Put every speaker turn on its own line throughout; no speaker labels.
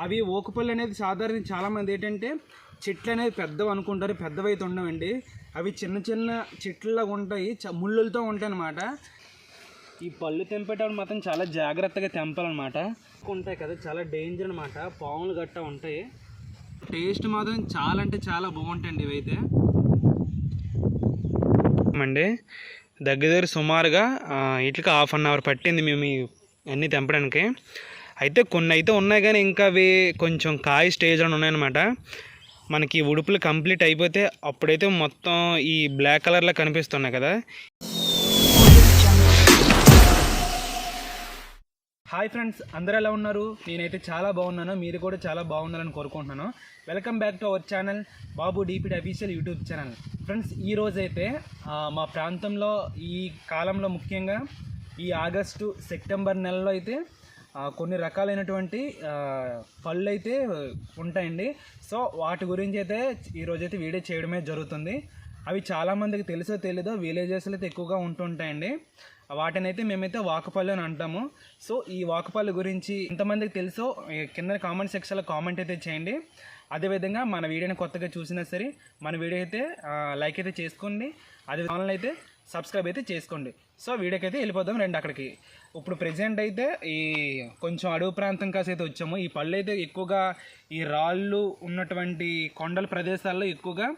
అవి ఓకపళ్ళు అనేది సాధారణ. చాలామంది ఏంటంటే చెట్లు అనేది పెద్దవి అనుకుంటారు పెద్దవి అయితే ఉండవండి. అవి చిన్న చిన్న చెట్లలాగా ఉంటాయి చ- ముళ్ళులతో ఉంటాయి అన్నమాట ఈ పళ్ళు తెంపేటప్పుడు మాత్రం చాలా జాగ్రత్తగా తెంపాలన్నమాట. ఉంటాయి కదా చాలా డేంజర్ అనమాట పాములు గట్ట ఉంటాయి. టేస్ట్ మాత్రం చాలా అంటే చాలా బాగుంటాయండి ఇవైతే. అండి దగ్గర దగ్గర సుమారుగా ఇట్లకి హాఫ్ అన్ అవర్ పట్టింది మేము అన్నీ తెంపడానికి. అయితే కొన్ని అయితే ఉన్నాయి కానీ ఇంకా అవి కొంచెం కాయ స్టేజ్లో ఉన్నాయన్నమాట. మనకి ఉడుపులు కంప్లీట్ అయిపోతే అప్పుడైతే మొత్తం ఈ బ్లాక్ కలర్లో కనిపిస్తున్నాయి కదా. హాయ్ ఫ్రెండ్స్ అందరూ ఎలా ఉన్నారు? నేనైతే చాలా బాగున్నాను. మీరు కూడా చాలా బాగున్నారని కోరుకుంటున్నాను. Welcome back to our channel Babu DPD official YouTube channel. Friends ఈ రోజైతే మా ప్రాంతంలో ఈ కాలంలో ముఖ్యంగా ఈ ఆగస్టు సెప్టెంబర్ నెలలో అయితే కొన్ని రకాలైనటువంటి పళ్ళు అయితే ఉంటాయండి. సో వాటి గురించి అయితే ఈరోజైతే వీడియో చేయడమే జరుగుతుంది. అవి చాలామందికి తెలుసో తెలీదో విలేజెస్లో అయితే ఎక్కువగా ఉంటుంటాయండి. వాటిని అయితే మేమైతే వాకపల్లి అని అంటాము. సో ఈ వాకపల్లి గురించి ఎంతమందికి తెలుసో కింద కామెంట్ సెక్షన్లో కామెంట్ అయితే చేయండి. అదేవిధంగా మన వీడియోని కొత్తగా చూసినా సరే మన వీడియో అయితే లైక్ అయితే చేసుకోండి. అదే ఛానల్ అయితే సబ్స్క్రైబ్ అయితే చేసుకోండి. సో వీడియోకి వెళ్ళిపోదాం రండి అక్కడికి. ఇప్పుడు ప్రజెంట్ అయితే ఈ కొంచెం అడవి ప్రాంతం కాసి అయితే వచ్చాము. ఈ పళ్ళు అయితే ఎక్కువగా ఈ రాళ్ళు ఉన్నటువంటి కొండల ప్రదేశాల్లో ఎక్కువగా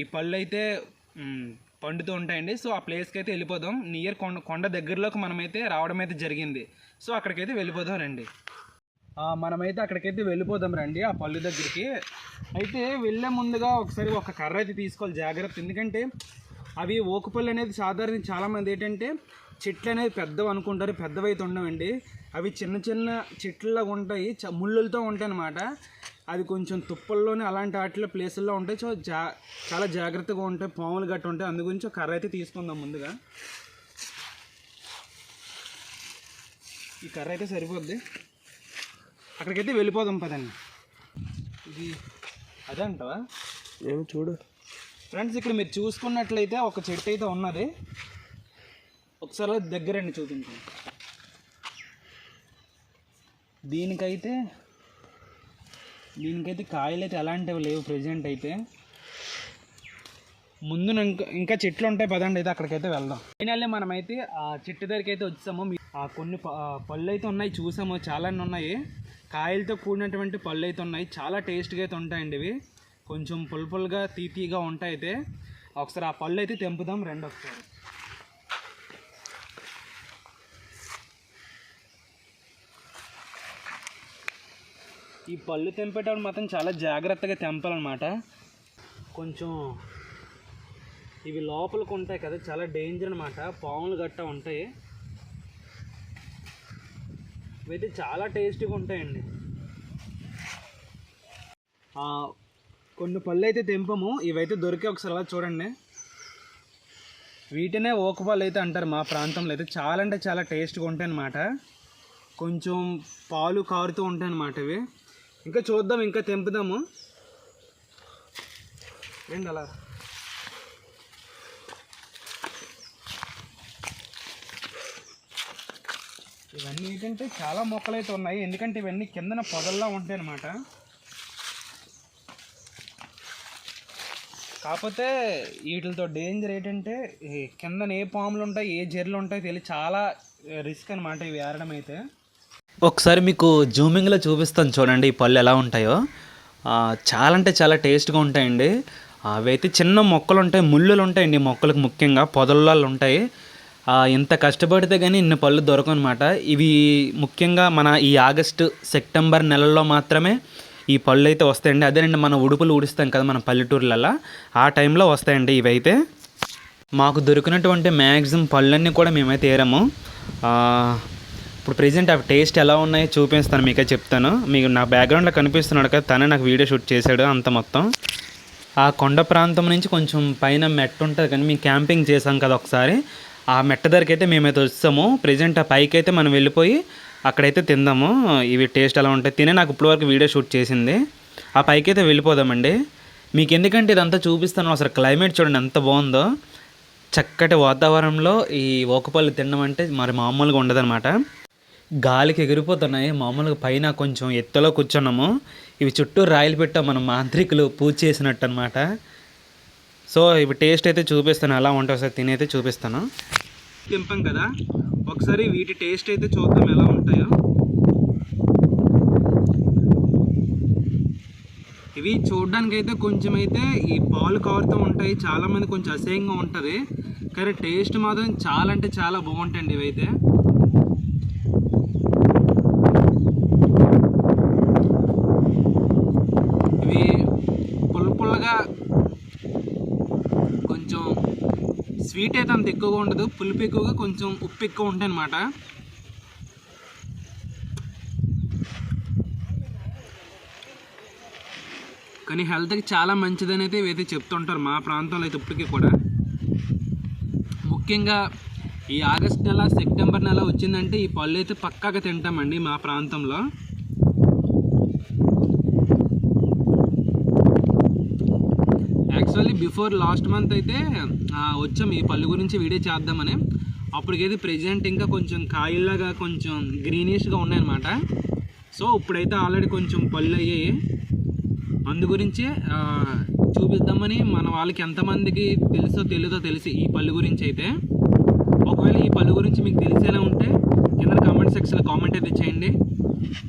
ఈ పళ్ళు అయితే పండుతూ ఉంటాయండి. సో ఆ ప్లేస్కి అయితే వెళ్ళిపోదాం. నియర్ కొండ కొండ దగ్గరలోకి మనమైతే రావడం అయితే జరిగింది. సో అక్కడికైతే వెళ్ళిపోదాం రండి. మనమైతే అక్కడికైతే వెళ్ళిపోదాం రండి ఆ పళ్ళు దగ్గరికి. అయితే వెళ్ళే ముందుగా ఒకసారి ఒక కర్ర అయితే తీసుకోవాలి. జాగ్రత్త. ఎందుకంటే అవి ఓకపల్లి అనేది సాధారణ చాలామంది ఏంటంటే చెట్లు అనేది పెద్దవి అనుకుంటారు పెద్దవి అయితే ఉండవండి. అవి చిన్న చిన్న చెట్లలాగా ఉంటాయి చ- ముళ్ళులతో ఉంటాయి అన్నమాట. అది కొంచెం తుప్పల్లోనే అలాంటి వాటిలో ప్లేసుల్లో ఉంటాయి. సో జా చాలా జాగ్రత్తగా ఉంటాయి పాములు గట్ట ఉంటాయి. అందు గురించి ఒక కర్ర అయితే తీసుకుందాం ముందుగా. ఈ కర్ర అయితే సరిపోద్ది. అక్కడికైతే వెళ్ళిపోదాం పదండి. ఇది అదే అంటావా
ఏమి చూడు.
ఫ్రెండ్స్ ఇక్కడ మీరు చూసుకున్నట్లయితే ఒక చెట్టు అయితే ఉన్నది. ఒకసారి దగ్గరండి చూపించండి. దీనికైతే దీనికైతే కాయలు అయితే ఎలాంటివి లేవు ప్రజెంట్ అయితే. ముందు ఇంకా చెట్లు ఉంటాయి పదండి అయితే అక్కడికైతే వెళ్దాం. ఫైనల్లీ మనమైతే ఆ చెట్టు దగ్గరికి అయితే వచ్చాము. ఆ కొన్ని ప- పళ్ళు అయితే ఉన్నాయి చూసాము. చాలా ఉన్నాయి. కాయలతో కూడినటువంటి పళ్ళు అయితే ఉన్నాయి. చాలా టేస్ట్గా అయితే ఉంటాయండి ఇవి. కొంచెం పులుపులుగా తీతీగా ఉంటాయి అయితే ఒకసారి ఆ పళ్ళు అయితే తెంపుదాం రెండు ఒకసారి ఈ పళ్ళు తెంపేటప్పుడు మాత్రం చాలా జాగ్రత్తగా తెంపాలన్నమాట. కొంచెం ఇవి లోపలికి ఉంటాయి కదా చాలా డేంజర్ అనమాట పాములు గట్ట ఉంటాయి. ఇవైతే చాలా టేస్టీగా ఉంటాయండి. కొన్ని పళ్ళు అయితే తెంపము ఇవైతే దొరికే ఒకసారి అలా చూడండి. వీటినే ఓకపాలు అయితే అంటారు మా ప్రాంతంలో అయితే. చాలా అంటే చాలా టేస్ట్గా ఉంటాయి అన్నమాట. కొంచెం పాలు కారుతూ ఉంటాయి అన్నమాట ఇవి. ఇంకా చూద్దాం ఇంకా తెంపుదాము. ఏంటి అలా? ఇవన్నీ ఏంటంటే చాలా మొక్కలు అయితే ఉన్నాయి. ఎందుకంటే ఇవన్నీ కిందన పొదల్లా ఉంటాయి అన్నమాట. కాకపోతే వీటితో డేంజర్ ఏంటంటే కింద కిందన ఏ పాములు ఉంటాయి ఏ జెర్లు ఉంటాయి తెలియదు. చాలా రిస్క్ అనమాట ఇవి ఏరడం అయితే.
ఒకసారి మీకు జూమింగ్లో చూపిస్తాను చూడండి ఈ పళ్ళు ఎలా ఉంటాయో. చాలా అంటే చాలా టేస్ట్గా ఉంటాయండి. అవి అయితే చిన్న మొక్కలు ఉంటాయి ముళ్ళులు ఉంటాయండి మొక్కలకు ముఖ్యంగా పొదల్లో ఉంటాయి. ఇంత కష్టపడితే కానీ ఇన్ని పళ్ళు దొరకనమాట ఇవి ముఖ్యంగా మన ఈ ఆగస్టు సెప్టెంబర్ నెలల్లో మాత్రమే ఈ పళ్ళు అయితే వస్తాయండి. అదేనండి మనం ఉడుపులు ఊడిస్తాం కదా మన పల్లెటూర్లలో. ఆ టైంలో వస్తాయండి ఇవైతే. మాకు దొరికినటువంటి మ్యాక్సిమం పళ్ళన్నీ కూడా మేమైతే ఏరాము ఇప్పుడు ప్రెసెంట్ అవి టేస్ట్ ఎలా ఉన్నాయో చూపిస్తాను మీకే చెప్తాను. మీకు నా బ్యాక్గ్రౌండ్లో కనిపిస్తున్నాడు కదా తనే నాకు వీడియో షూట్ చేశాడు అంత మొత్తం. ఆ కొండ ప్రాంతం నుంచి కొంచెం పైన మెట్ట ఉంటుంది కానీ మేము క్యాంపింగ్ చేసాం కదా ఒకసారి. ఆ మెట్ట దగ్గరికి అయితే మేమైతే వస్తాము ప్రజెంట్ ఆ పైకి అయితే మనం వెళ్ళిపోయి అక్కడైతే తిందాము. ఇవి టేస్ట్ ఎలా ఉంటాయి? తినే నాకు ఇప్పటివరకు వీడియో షూట్ చేసింది. ఆ పైకి అయితే వెళ్ళిపోదామండి. మీకు ఎందుకంటే ఇదంతా చూపిస్తాను. అసలు క్లైమేట్ చూడండి ఎంత బాగుందో. చక్కటి వాతావరణంలో ఈ ఓకపల్లి తినడం అంటే మరి మామూలుగా ఉండదన్నమాట.
గాలికి ఎగిరిపోతున్నాయి. మామూలుగా పైన కొంచెం ఎత్తులో కూర్చున్నాము. ఇవి చుట్టూ రాయలు పెట్టాం. మనం మాంత్రికులు పూజ చేసినట్టు అనమాట సో ఇవి టేస్ట్ అయితే చూపిస్తాను. ఎలా ఉంటాయి సార్ తినైతే చూపిస్తాను. తింపాం కదా. ఒకసారి వీటి టేస్ట్ అయితే చూద్దాం ఎలా ఉంటాయో. ఇవి చూడడానికి అయితే కొంచెం అయితే ఈ పాలు కారుతూ ఉంటాయి. చాలా మంది కొంచెం అసహ్యంగా ఉంటుంది. కానీ టేస్ట్ మాత్రం చాలా అంటే చాలా బాగుంటాయండి ఇవైతే ఇవి పుల్ల పుల్లగా కొంచెం స్వీట్ అయితే అంత ఎక్కువగా ఉండదు. పులుపు ఎక్కువగా కొంచెం ఉప్పు ఎక్కువ ఉంటాయి అన్నమాట. కానీ హెల్త్కి చాలా మంచిదని అయితే ఇవైతే చెప్తుంటారు మా ప్రాంతంలో అయితే ఇప్పటికీ కూడా. ముఖ్యంగా ఈ ఆగస్ట్ నెల సెప్టెంబర్ నెల వచ్చిందంటే ఈ పళ్ళు అయితే పక్కాగా తింటామండి మా ప్రాంతంలో. బిఫోర్ లాస్ట్ మంత్ అయితే వచ్చాం. ఈ పళ్ళు గురించి వీడియో చేద్దామని. అప్పటికైతే ప్రెజెంట్ ఇంకా కొంచెం కాయల్లాగా కొంచెం గ్రీనిష్గా ఉన్నాయన్నమాట. సో ఇప్పుడైతే ఆల్రెడీ కొంచెం పళ్ళు అయ్యాయి. అందు గురించి చూపిద్దామని మన వాళ్ళకి ఎంతమందికి తెలుసో తెలియదో తెలిసి ఈ పళ్ళు గురించి అయితే. ఒకవేళ ఈ పళ్ళు గురించి మీకు తెలిసేలా ఉంటే కింద కామెంట్ సెక్షన్లో కామెంట్ అయితే చేయండి.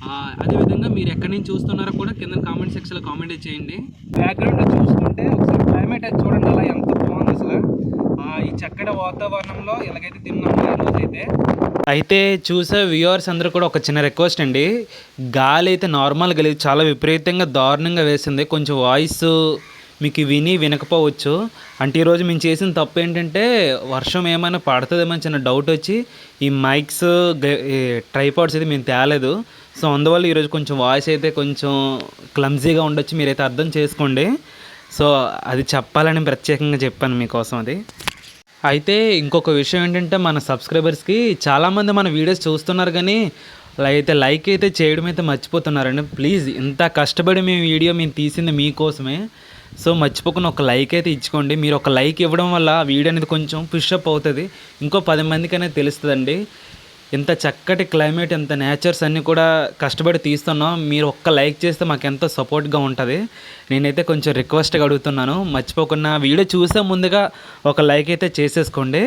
ఆ, అదేవిధంగా మీరు ఎక్కడి నుంచి చూస్తున్నారో కూడా కింద కామెంట్ సెక్షన్లో కామెంట్ అయితే చేయండి. బ్యాక్గ్రౌండ్ చూసుకుంటే ఒకసారి క్లైమేట్ అయితే చూడండి అలా ఎంత బాగుంది అసలు. ఆ, ఈ చక్కటి వాతావరణంలో ఇలాగైతే తిన్నాము ఈరోజు అయితే. అయితే చూసే వ్యూవర్స్ అందరూ కూడా ఒక చిన్న రిక్వెస్ట్ అండి. గాలి అయితే నార్మల్గా లేదు చాలా విపరీతంగా దారుణంగా వేసింది. కొంచెం వాయిస్ మీకు విని వినకపోవచ్చు. అంటే ఈరోజు మేము చేసిన తప్పు ఏంటంటే వర్షం ఏమైనా పడుతుందేమో చిన్న డౌట్ వచ్చి ఈ మైక్స్ ట్రైపాడ్స్ అయితే మేము తేలేదు. సో అందువల్ల ఈరోజు కొంచెం వాయిస్ అయితే కొంచెం క్లమ్జీగా ఉండొచ్చు మీరైతే అర్థం చేసుకోండి. సో అది చెప్పాలని ప్రత్యేకంగా చెప్పాను మీకోసం అది. అయితే ఇంకొక విషయం ఏంటంటే మన సబ్స్క్రైబర్స్కి చాలామంది మన వీడియోస్ చూస్తున్నారు కానీ అయితే లైక్ అయితే చేయడం అయితే మర్చిపోతున్నారండి. ప్లీజ్ ఇంత కష్టపడి మేము వీడియో మేము తీసింది మీకోసమే. సో మర్చిపోకుండా ఒక లైక్ అయితే ఇచ్చుకోండి. మీరు ఒక లైక్ ఇవ్వడం వల్ల వీడియో అనేది కొంచెం పుష్అప్ అవుతుంది. ఇంకో పది మందికి అనేది తెలుస్తుందండి. ఇంత చక్కటి క్లైమేట్ ఇంత నేచర్స్ అన్నీ కూడా కష్టపడి తీస్తున్నాం. మీరు ఒక్క లైక్ చేస్తే మాకు ఎంతో సపోర్ట్గా ఉంటుంది. నేనైతే కొంచెం రిక్వెస్ట్గా అడుగుతున్నాను. మర్చిపోకుండా వీడియో చూసే ముందుగా ఒక లైక్ అయితే చేసేసుకోండి.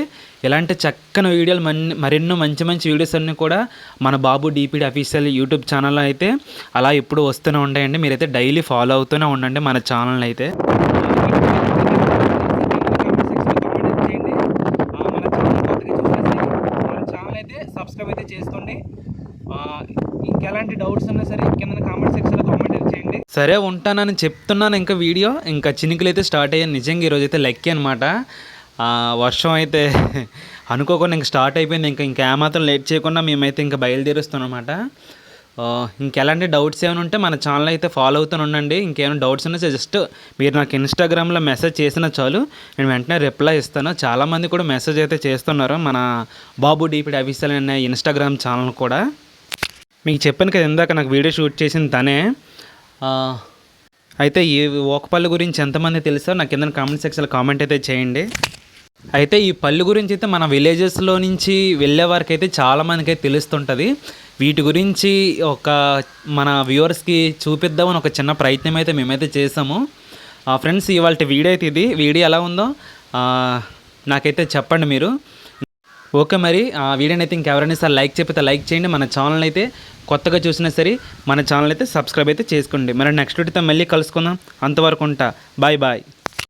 ఇలాంటి చక్కని వీడియోలు మన్ మరెన్నో మంచి మంచి వీడియోస్ అన్నీ కూడా మన బాబు డీపీడీ అఫీషియల్ యూట్యూబ్ ఛానల్లో అయితే అలా ఎప్పుడు వస్తూనే ఉంటాయండి. మీరైతే డైలీ ఫాలో అవుతూనే ఉండండి మన ఛానల్ అయితే సబ్స్క్రైబ్ అయితే చేసుకోండి ఇంకెలాంటి డౌట్స్ ఉన్నా సరే కింద కామెంట్ సెక్షన్లో కామెంట్ చేయండి. సరే ఉంటానని చెప్తున్నాను ఇంకా వీడియో. ఇంకా చినుకులు అయితే స్టార్ట్ అయ్యాను నిజంగా ఈరోజు అయితే లెక్కి అనమాట వర్షం అయితే అనుకోకుండా ఇంకా స్టార్ట్ అయిపోయింది. ఇంకా ఇంకా ఏమాత్రం లేట్ చేయకుండా మేమైతే ఇంకా బయలుదేరుస్తాం అనమాట ఇంకెలాంటి డౌట్స్ ఏమైనా ఉంటే మన ఛానల్ అయితే ఫాలో అవుతూ ఉండండి. ఇంకేమైనా డౌట్స్ ఉన్నా జస్ట్ మీరు నాకు ఇన్స్టాగ్రామ్లో మెసేజ్ చేసినా చాలు. నేను వెంటనే రిప్లై ఇస్తాను. చాలామంది కూడా మెసేజ్ అయితే చేస్తున్నారు. మన బాబు డీపీడి అఫీషియల్ అనే ఇన్స్టాగ్రామ్ ఛానల్ కూడా. మీకు చెప్పాను కదా ఇందాక నాకు వీడియో షూట్ చేసింది తనే. అయితే ఈ ఓకపల్లి గురించి ఎంతమంది తెలుసో నాకు కింద కామెంట్ సెక్షన్లో కామెంట్ అయితే చేయండి. అయితే ఈ పళ్ళు గురించి అయితే మన విలేజెస్లో నుంచి వెళ్ళే వారికి అయితే చాలామందికి అయితే తెలుస్తుంటుంది. వీటి గురించి ఒక మన వ్యూవర్స్కి చూపిద్దామని ఒక చిన్న ప్రయత్నం అయితే మేమైతే చేసాము. ఫ్రెండ్స్ ఇవాళ వీడియో అయితే ఇది. వీడియో ఎలా ఉందో నాకైతే చెప్పండి మీరు. ఓకే మరి ఆ వీడియోని అయితే ఇంకెవరైనా సార్ లైక్ చెప్పితే లైక్ చేయండి. మన ఛానల్ అయితే కొత్తగా చూసినా సరే మన ఛానల్ అయితే సబ్స్క్రైబ్ అయితే చేసుకోండి. మరి నెక్స్ట్ వీడియోతో మళ్ళీ కలుసుకుందాం. అంతవరకు ఉంటా. Bye bye.